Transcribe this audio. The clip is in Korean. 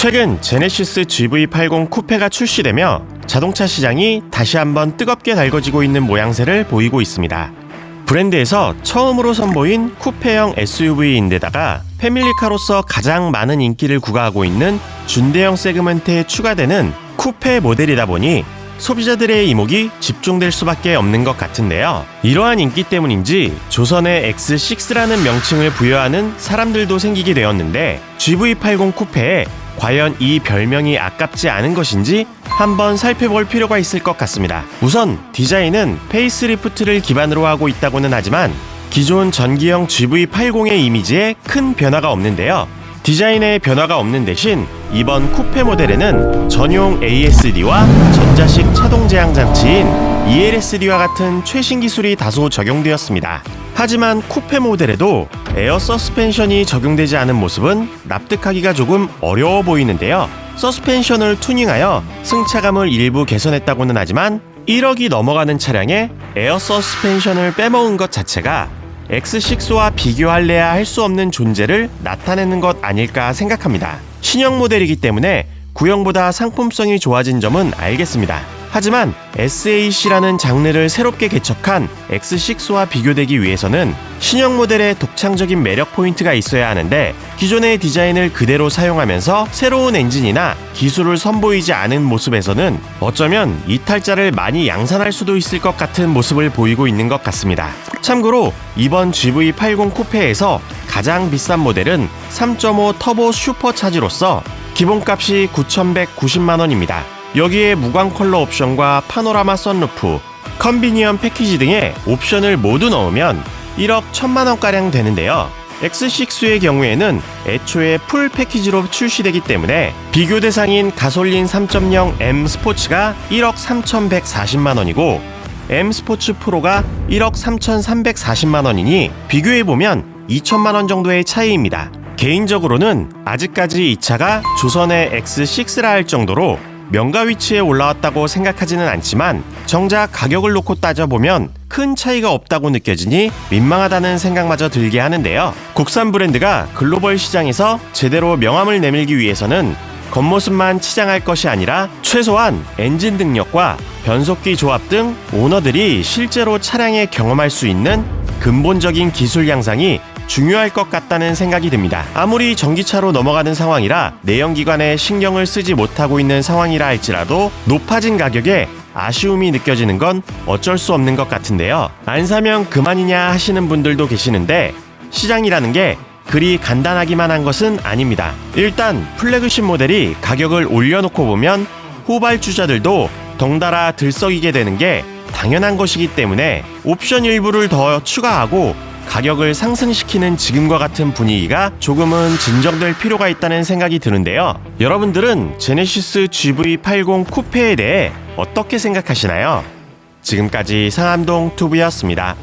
최근 제네시스 GV80 쿠페가 출시되며 자동차 시장이 다시 한번 뜨겁게 달궈지고 있는 모양새를 보이고 있습니다. 브랜드에서 처음으로 선보인 쿠페형 SUV인데다가 패밀리카로서 가장 많은 인기를 구가하고 있는 준대형 세그먼트에 추가되는 쿠페 모델이다 보니 소비자들의 이목이 집중될 수밖에 없는 것 같은데요. 이러한 인기 때문인지 조선의 X6라는 명칭을 부여하는 사람들도 생기게 되었는데 GV80 쿠페에 과연 이 별명이 아깝지 않은 것인지 한번 살펴볼 필요가 있을 것 같습니다. 우선 디자인은 페이스리프트를 기반으로 하고 있다고는 하지만 기존 전기형 GV80의 이미지에 큰 변화가 없는데요. 디자인에 변화가 없는 대신 이번 쿠페 모델에는 전용 ASD와 전자식 차동 제한 장치인 ELSD와 같은 최신 기술이 다소 적용되었습니다. 하지만 쿠페 모델에도 에어 서스펜션이 적용되지 않은 모습은 납득하기가 조금 어려워 보이는데요. 서스펜션을 투닝하여 승차감을 일부 개선했다고는 하지만 1억이 넘어가는 차량에 에어 서스펜션을 빼먹은 것 자체가 X6와 비교할래야 할 수 없는 존재를 나타내는 것 아닐까 생각합니다. 신형 모델이기 때문에 구형보다 상품성이 좋아진 점은 알겠습니다. 하지만 SAC라는 장르를 새롭게 개척한 X6와 비교되기 위해서는 신형 모델의 독창적인 매력 포인트가 있어야 하는데 기존의 디자인을 그대로 사용하면서 새로운 엔진이나 기술을 선보이지 않은 모습에서는 어쩌면 이탈자를 많이 양산할 수도 있을 것 같은 모습을 보이고 있는 것 같습니다. 참고로 이번 GV80 쿠페에서 가장 비싼 모델은 3.5 터보 슈퍼차지로서 기본값이 9,190만 원입니다. 여기에 무광 컬러 옵션과 파노라마 썬루프, 컨비니언 패키지 등의 옵션을 모두 넣으면 1억 1천만 원가량 되는데요. X6의 경우에는 애초에 풀 패키지로 출시되기 때문에 비교 대상인 가솔린 3.0 M 스포츠가 1억 3,140만 원이고 M 스포츠 프로가 1억 3,340만 원이니 비교해보면 2천만 원 정도의 차이입니다. 개인적으로는 아직까지 이 차가 조선의 X6라 할 정도로 명가 위치에 올라왔다고 생각하지는 않지만 정작 가격을 놓고 따져보면 큰 차이가 없다고 느껴지니 민망하다는 생각마저 들게 하는데요. 국산 브랜드가 글로벌 시장에서 제대로 명함을 내밀기 위해서는 겉모습만 치장할 것이 아니라 최소한 엔진 등력과 변속기 조합 등 오너들이 실제로 차량에 경험할 수 있는 근본적인 기술 향상이 중요할 것 같다는 생각이 듭니다. 아무리 전기차로 넘어가는 상황이라 내연기관에 신경을 쓰지 못하고 있는 상황이라 할지라도 높아진 가격에 아쉬움이 느껴지는 건 어쩔 수 없는 것 같은데요. 안 사면 그만이냐 하시는 분들도 계시는데 시장이라는 게 그리 간단하기만 한 것은 아닙니다. 일단 플래그십 모델이 가격을 올려놓고 보면 후발주자들도 덩달아 들썩이게 되는 게 당연한 것이기 때문에 옵션 일부를 더 추가하고 가격을 상승시키는 지금과 같은 분위기가 조금은 진정될 필요가 있다는 생각이 드는데요. 여러분들은 제네시스 GV80 쿠페에 대해 어떻게 생각하시나요? 지금까지 상암동 투브였습니다.